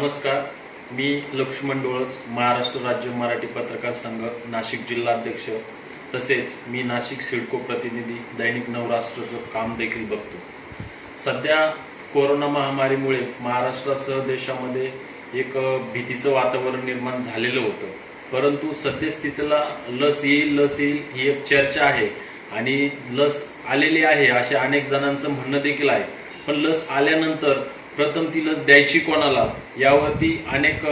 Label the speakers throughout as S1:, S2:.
S1: नमस्कार. मी लक्ष्मण डोळस महाराष्ट्र राज्य मराठी पत्रकार संघ नाशिक जिल्हाध्यक्ष तसेच मी नाशिक सिडको प्रतिनिधी दैनिक नवराष्ट्राचं काम देखील बघतो. सध्या कोरोना महामारीमुळे महाराष्ट्रासह देशामध्ये एक भीतीचं वातावरण निर्माण झालेलं होतं. परंतु सद्यस्थितीला लस येईल लस येईल ही एक चर्चा आहे. आणि लस आलेली आहे असे अनेक जणांचं म्हणणं देखील आहे. पण लस आल्यानंतर प्रथम ती लस द्यायची कोणाला यावरती अनेक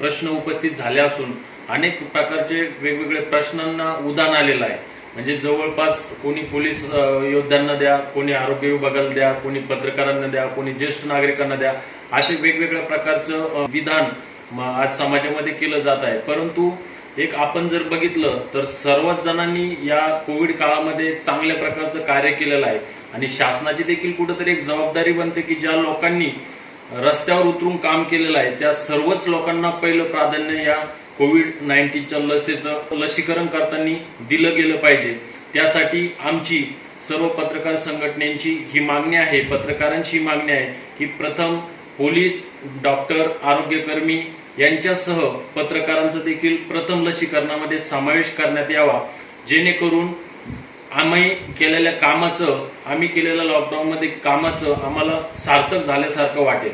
S1: प्रश्न उपस्थित झाले असून अनेक प्रकारचे वेगवेगळे प्रश्नांना उदाहरण आलेलं आहे. म्हणजे जवळपास कोणी पोलीस योद्ध्यांना द्या कोणी आरोग्य विभागाला द्या कोणी पत्रकारांना द्या कोणी ज्येष्ठ नागरिकांना द्या असे वेगवेगळ्या प्रकारचं विधान आज समाजामध्ये केलं जात आहे. परंतु एक आपण जर बघितलं तर सर्वच जणांनी या कोविड काळामध्ये चांगल्या प्रकारचं कार्य केलेलं आहे. आणि शासनाची देखील कुठंतरी एक जबाबदारी बनते की ज्या लोकांनी रस्त्यावर उतरून काम केलेलं आहे. त्या सर्वच लोकांना पहिलं प्राधान्य या कोविड नाईन्टीनच्या लसीचं लसीकरण करताना दिलं गेलं पाहिजे. त्यासाठी आमची सर्व पत्रकार संघटनेची ही मागणी आहे पत्रकारांची ही मागणी आहे की प्रथम पोलीस डॉक्टर आरोग्यकर्मी यांच्यासह पत्रकारांचं देखील प्रथम लसीकरणामध्ये समावेश करण्यात यावा. जेणेकरून आम्ही केलेल्या कामाचं आम्ही केलेल्या लॉकडाऊनमध्ये कामाचं आम्हाला सार्थक झाल्यासारखं वाटेल.